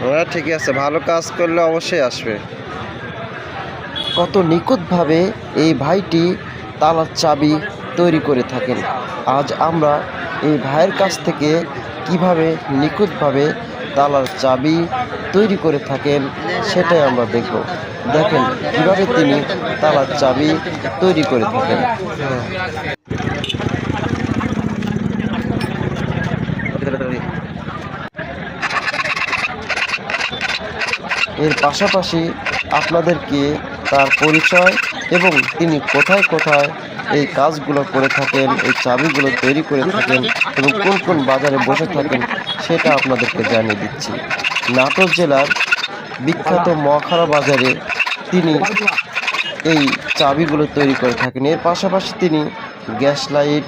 হ্যাঁ ঠিক আছে, ভালো কাজ করলে অবশ্যই আসবে। কত নিখুঁতভাবে এই ভাইটি তালার চাবি তৈরি করে থাকেন। আজ আমরা এই ভাইয়ের কাছ থেকে কীভাবে নিখুঁতভাবে তালার চাবি তৈরি করে থাকেন, সেটাই আমরা দেখব। দেখেন কীভাবে তিনি তালার চাবি তৈরি করে থাকেন। এর পাশাপাশি আপনাদেরকে তার পরিচয় এবং তিনি কোথায় কোথায় এই কাজগুলো করে থাকেন, এই চাবিগুলো তৈরি করে থাকেন এবং কোন কোন বাজারে বসে থাকেন সেটা আপনাদেরকে জানিয়ে দিচ্ছি। নাটোর জেলার বিখ্যাত মহাখাড়া বাজারে তিনি এই চাবিগুলো তৈরি করে থাকেন। এর পাশাপাশি তিনি গ্যাস লাইট,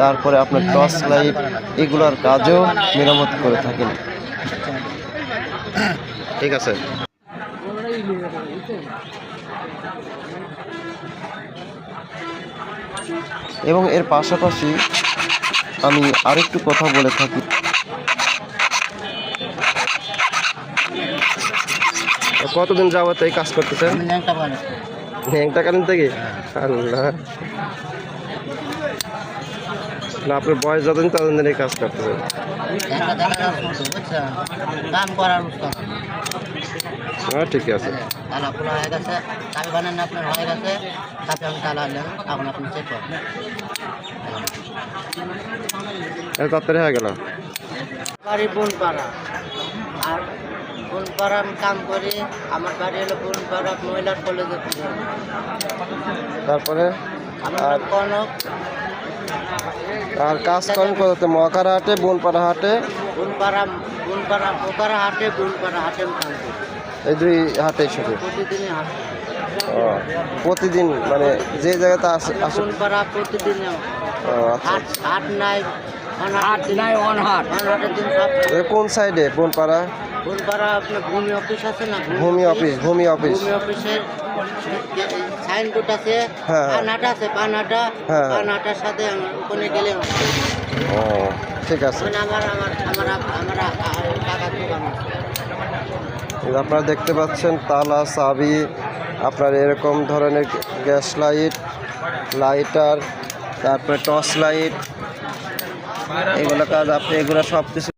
তারপরে আপনার টর্চ লাইট, এগুলোর কাজও মেরামত করে থাকেন। ঠিক আছে। এবং এর পাশাপাশি আমি আরেকটু কথা বলে থাকি। কতদিন যাবত এই কাজ করতেছেন? একটা কালীন থেকে? আল্লাহ। না আপনার বয়স যতদিন ততদিন এই কাজ করতেছেন। হ্যাঁ ঠিক আছে। তাড়াতাড়ি হয়ে গেল। বাড়ি বনপাড়া। আর বনপাড়া আমি কাম করি আমার বাড়ি হলো বনপাড়া মহিলার কলেজে তারপরে? আমার কনক। আর কাজ করেন কোথাতে মহাকারা হাটে বনপাড়া হাটে বনপাড়া বনপাড়া পোকারা হাটে বনপাড়া হাটে আমি কাম করি এই দুই হাটে শুধু? প্রতিদিনই হাট। প্রতিদিন মানে যে জায়গাতে আসে আসে বনপাড়া প্রতিদিন ও, আচ্ছা। হাট হাট নাই হাট অন হাট কোন সাইডে? বনপাড়া? আপনার ভূমি অফিস আছে না? ভূমি অফিস ভূমি অফিস। ভূমি অফিসের সাইনবোর্ড আছে হ্যাঁ। পানাটা আছে পানাটা হ্যাঁ। পানাটার সাথে ওখানে গেলে ও ঠিক আছে। আমার আমার আমার আমার যে আপনারা দেখতে পাচ্ছেন তালা চাবি আপনার এরকম ধরনের গ্যাস লাইট লাইটার তারপরে টর্চ লাইট এগুলো কাজ আপনি এগুলো সব কিছু